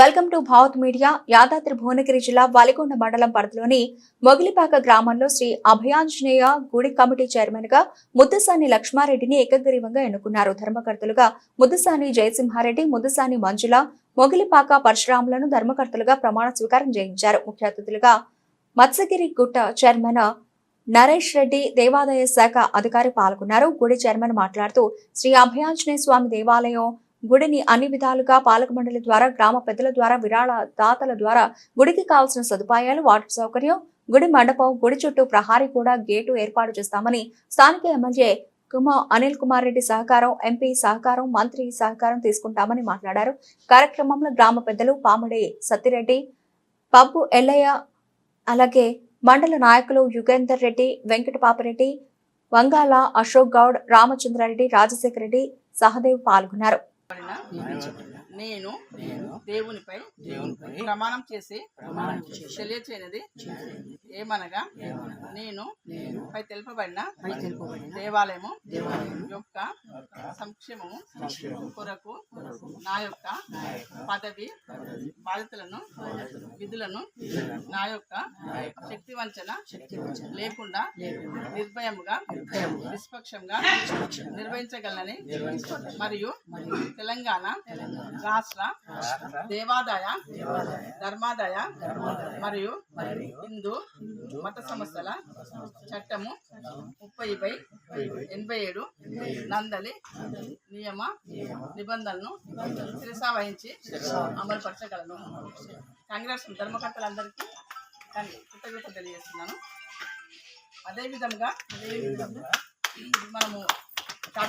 Welcome to Bhavat media. Yadadri Bhuvanagiri జిల్లా వలిగొండ మండలం పరిధిలోని మొగిలిపాక గ్రామంలో శ్రీ అభయాంజనేయ గుడి కమిటీ చైర్మన్గా ముద్దసాని లక్ష్మారెడ్డిని ఏకగ్రీవంగా ఎన్నుకున్నారు. ధర్మకర్తలుగా ముద్దసాని జయసింహారెడ్డి ముద్దసాని మంజుల మొగిలిపాక పరశురాములను ధర్మకర్తలుగా ప్రమాణ స్వీకారం చేయించారు. ముఖ్య అతిథులుగా మత్స్యగిరి గుట్ట చైర్మన్ నరేష్ రెడ్డి దేవాదాయ శాఖ అధికారి పాల్గొన్నారు. గుడి చైర్మన్ మాట్లాడుతూ శ్రీ అభయాంజనేయ స్వామి దేవాలయం గుడిని అన్ని విధాలుగా పాలక మండలి ద్వారా గ్రామ పెద్దల ద్వారా విరాళ దాతల ద్వారా గుడికి కావాల్సిన సదుపాయాలు వాటర్ సౌకర్యం గుడి మండపం గుడి చుట్టూ ప్రహారీ కూడా గేటు ఏర్పాటు చేస్తామని స్థానిక ఎమ్మెల్యే కుమార్ అనిల్ కుమార్ రెడ్డి సహకారం ఎంపీ సహకారం మంత్రి సహకారం తీసుకుంటామని మాట్లాడారు. కార్యక్రమంలో గ్రామ పెద్దలు పాముడి సత్తిరెడ్డి పబ్బు ఎల్లయ్య అలాగే మండల నాయకులు యుగేందర్ రెడ్డి వెంకటపాపరెడ్డి వంగాల అశోక్ గౌడ్ రామచంద్రారెడ్డి రాజశేఖర రెడ్డి సహదేవ్ పాల్గొన్నారు. నేను నేను దేవునిపై ప్రమాణం చేసి తెలియచేయనిది ఏమనగా నేను పై తెలుపబడిన దేవాలయము యొక్క సంక్షేమము కొరకు నా యొక్క పదవి బాధ్యతలను విధులను నా యొక్క శక్తి వంచన లేకుండా నిర్భయముగా నిష్పక్షంగా నిర్వహించగలనని మరియు తెలంగాణ రాష్ట్ర దేవాదాయ ధర్మాదాయ మరియు హిందూ మత సంస్థల చట్టము ముప్పై బై ఎనభై ఏడు నందలి నియమ నిబంధనలను శిరసా వహించి అమలుపరచగలను. కాంగ్రెస్ ధర్మకర్తలందరికీ కృతజ్ఞత తెలియజేస్తున్నాను. అదేవిధంగా అదేవిధంగా మనము కా-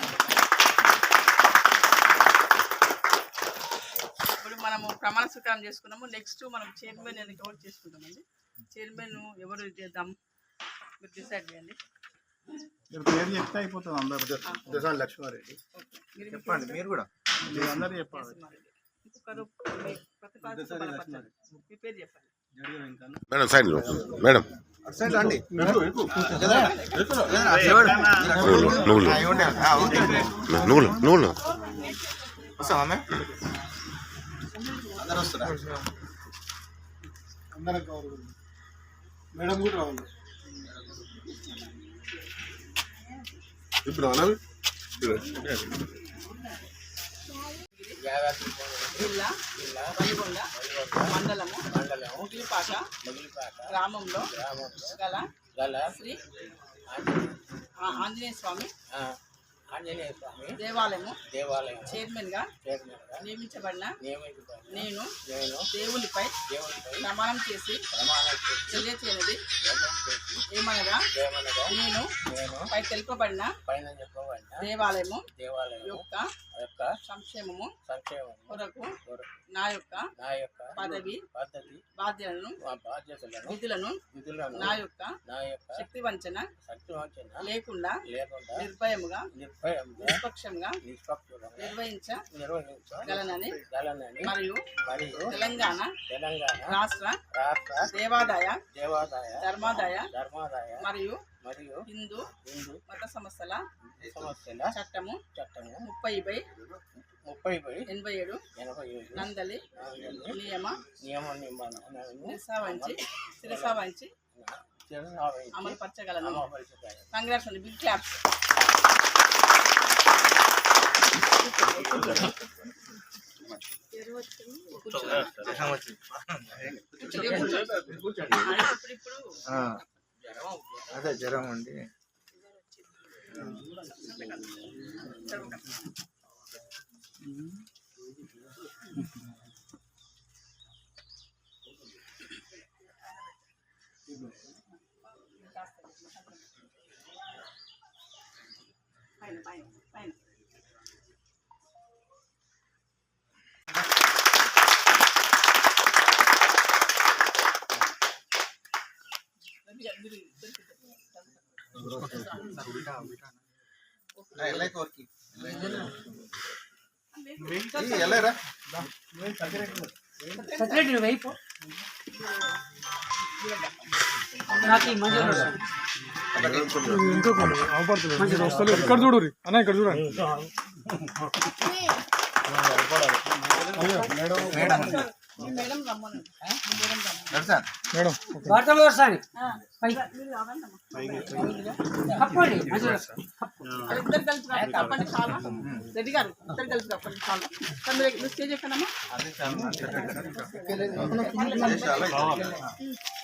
ఇప్పుడు మనము ప్రమాణ స్వీకారం చేసుకున్నాము. నెక్స్ట్ మనం చైర్మన్ ఎన్నిక కూడా చేసుకుంటామండి చైర్మన్ ఎవరు చేద్దాం? మీరు డిసైడ్ చేయండి. మీరు పేరు చెప్తే అయిపోతుంది అందరు. లక్ష్మారెడ్డి. మీరు చెప్పండి మీరు కూడా. మీరు అందరు చెప్పాలి. మీ పేరు చెప్పండి. Madam side madam. సైడ్ రండి. నువ్వులు నువ్వులు. నువ్వులు వస్తావా? అందరూ వస్తారా అందరం కవర్ మేడం కూడా రావాలి. ఇప్పుడు అన్నవి జిల్లా వలిగొండ మండలము ముగిలిపాక గ్రామంలో గల గల శ్రీ ఆంజనేయ స్వామి ఆ, ఆంజనేయ స్వామి దేవాలయము దేవాలయం. చైర్మన్గా నియమించబడిన నియమించబడిన నేను నేను దేవునిపై దేవునిపై ప్రమాణం చేసి ప్రమాణం చేసి తెలియచేయనిది ఏమనగా నేను నేను పై తెలుపబడిన పైన చెప్పబడిన దేవాలయము దేవాలయం యొక్క యొక్క సంక్షేమము సంక్షేమం కొరకు నా యొక్క నా యొక్క పదవి పద్ధతి బాధ్యతలను బాధ్యతలను విధులను విధులను నా యొక్క నా యొక్క శక్తి వంచన శక్తి వంచన లేకుండా లేకుండా నిర్భయముగా నిర్భయంగా నిష్పక్షంగా నిర్వహించగలనని నిర్వహించగలనని మరియు మరియు తెలంగాణ తెలంగాణ రాష్ట్ర దేవాదాయ దేవాదాయ ధర్మాదాయ ధర్మాదాయ మరియు మరియు హిందూ హిందూ మత సంస్థల సమస్యల చట్టము చట్టము ముప్పై బై ముప్పై బై ఎనభై ఏడు ఎనభై ఏడు నందలి నియమ నియమ నిబంధనలను శిరసా వంచి శిరసా వంచి చిరునామాయించి అమలుపరచగలను. కంగ్రాట్స్ బిగ్ క్లాప్స్ అదే జ్వరం అండి పైన ఎలా కోరికి వెళ్ళరా సెక్రటరీ వైపు నాకు ఈ మంజూరు మంచిది వస్తలేదు ఇక్కడ చూడు అన్న ఇక్కడ చూడండి మేడం మీరు కావాలమ్మా కప్పండి. ఇద్దరు కలిసి రా- కప్పండి చాలా. రెడ్డి గారు ఇద్దరు కలిసి కప్పండి చాలా. సార్ మీరు మీరు స్టేజ్ ఎక్కడమ్మా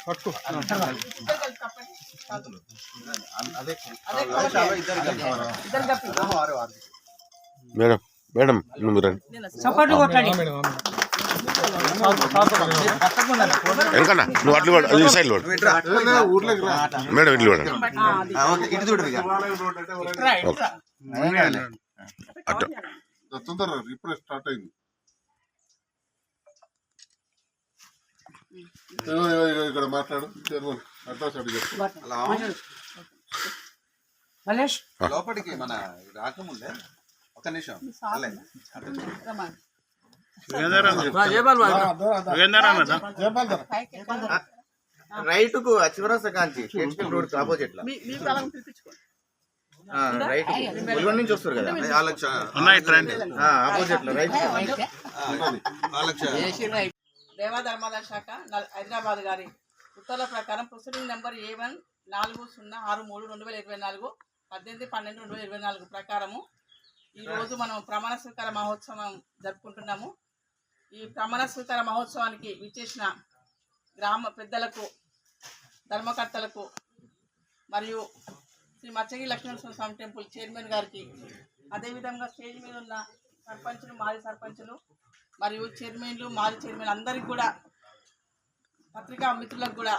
పట్టు ఇద్దరు కలిసి కప్పండి. చాలు. అదే అదే చాలా ఇద్దరు కలిసి. ఇద్దరు కప్పి. ఆరు ఆరు మేడం మేడం చప్పట్లు కొట్టండి. మేడం. వెనకన్నా నువ్వు అట్లు కూడా ఈ సైడ్ ఇట్రా. మేడం ఇట్లు కూడా అది. అట్ట. తొందర స్టార్ట్ అయింది ఇక్కడ మాట్లాడు అడ్రస్ అడిగి లోపలికి మన రాకముందే ఒక నిమిషం రైట్కు చివరస కాంచి కేజ్పల్ రోడ్ ఆపోజిట్లో. రైట్. ఉల్వన్ నుంచి వస్తారు కదా. ఆపోజిట్లో రైట్. దేవా ధర్మాదాయ శాఖ నల్- హైదరాబాద్ గారి ఉత్తర్వుల ప్రకారం ప్రొసీడింగ్ నెంబర్ ఏ వన్ నాలుగు సున్నా ఆరు మూడు రెండు వేల ఇరవై నాలుగు పద్దెనిమిది పన్నెండు రెండు వేల ఇరవై నాలుగు ప్రకారము ఈరోజు మనం ప్రమాణ స్వీకార మహోత్సవం జరుపుకుంటున్నాము. ఈ భ్రమణ స్వీకార మహోత్సవానికి విచ్చేసిన గ్రామ పెద్దలకు ధర్మకర్తలకు మరియు శ్రీ మచ్చగి లక్ష్మీనరసింహ స్వామి టెంపుల్ చైర్మన్ గారికి అదేవిధంగా స్టేజ్ మీద ఉన్న సర్పంచులు మాజీ సర్పంచులు మరియు చైర్మన్లు మాజీ చైర్మన్ అందరికి కూడా పత్రికా మిత్రులకు కూడా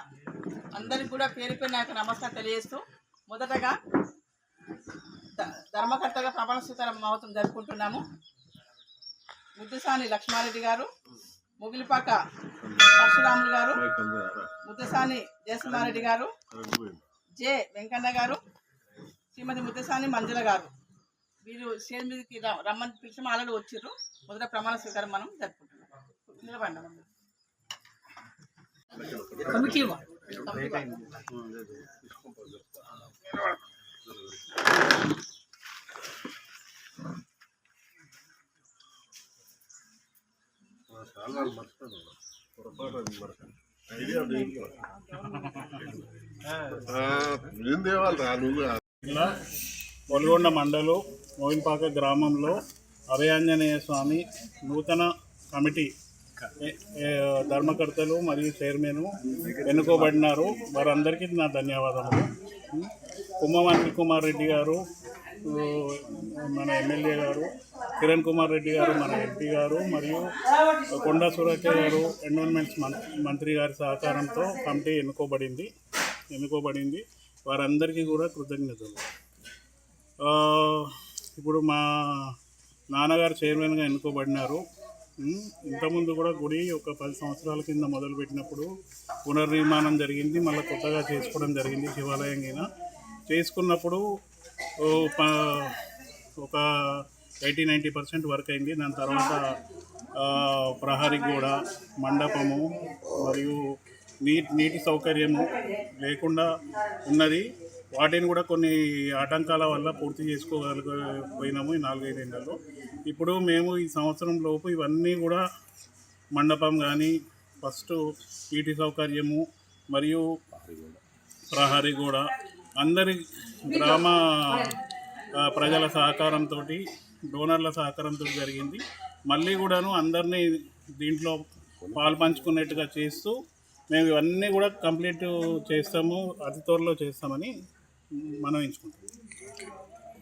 అందరికి కూడా పేరు పేరు నాకు నమస్కారం తెలియజేస్తూ మొదటగా ధర్మకర్తగా ప్రమాణ స్వీకారం మహోత్సవం జరుపుకుంటున్నాము. ముద్దుసాని లక్ష్మారెడ్డి గారు ముగిలిపాక పరశురాములు గారు ముద్దసాని జయసింహారెడ్డి గారు జె వెంకన్న గారు శ్రీమతి ముద్దసాని మంజుల గారు. వీరు స్టేజ్ మీదకి రమ్మని పిలిచి ఆల్రెడీ వచ్చారు మొదట ప్రమాణ స్వీకారం మనం జరుపుకుంటున్నాం. ఏం తేవాలి నువ్వు? జిల్లా ఒలిగొండ మండలు మోయిన్పాక గ్రామంలో అభయాంజనేయ స్వామి నూతన కమిటీ ధర్మకర్తలు మరియు చైర్మన్ ఎన్నుకోబడినారు. వారందరికీ నా ధన్యవాదములు. కుమ్మమంత్రి కుమార్ రెడ్డి గారు మన ఎమ్మెల్యే గారు కిరణ్ కుమార్ రెడ్డి గారు మన ఎంపీ గారు మరియు కొండా సురక్ష గారు ఎన్విరాన్మెంట్స్ మంత్రి గారి సహకారంతో కమిటీ ఎన్నుకోబడింది ఎన్నుకోబడింది. వారందరికీ కూడా కృతజ్ఞతలు. ఇప్పుడు మా నాన్నగారు చైర్మన్గా ఎన్నుకోబడినారు. ఇంతకుముందు కూడా గుడి ఒక పది సంవత్సరాల కింద మొదలుపెట్టినప్పుడు పునర్నిర్మాణం జరిగింది మళ్ళీ కొత్తగా చేసుకోవడం జరిగింది శివాలయం కింద. చేసుకున్నప్పుడు ఒక ఎయిటీ నైంటీ పర్సెంట్ వర్క్ అయింది. దాని తర్వాత ప్రహరీ గోడ మండపము మరియు నీటి నీటి సౌకర్యము లేకుండా ఉన్నది. వాటిని కూడా కొన్ని ఆటంకాల వల్ల పూర్తి చేసుకోగలిగిపోయినాము ఈ నాలుగైదు ఏళ్ళలో ఇప్పుడు మేము ఈ సంవత్సరం లోపు ఇవన్నీ కూడా మండపం కానీ ఫస్ట్ నీటి సౌకర్యము మరియు ప్రహరీ గోడ అందరి గ్రామ ప్రజల సహకారంతో డోనర్ల సహకారంతో జరిగింది. మళ్ళీ కూడాను అందరినీ దీంట్లో పాలు పంచుకునేట్టుగా చేస్తూ మేము ఇవన్నీ కూడా కంప్లీట్ చేస్తాము అతి త్వరలో చేస్తామని మనం ఎంచుకుంటాం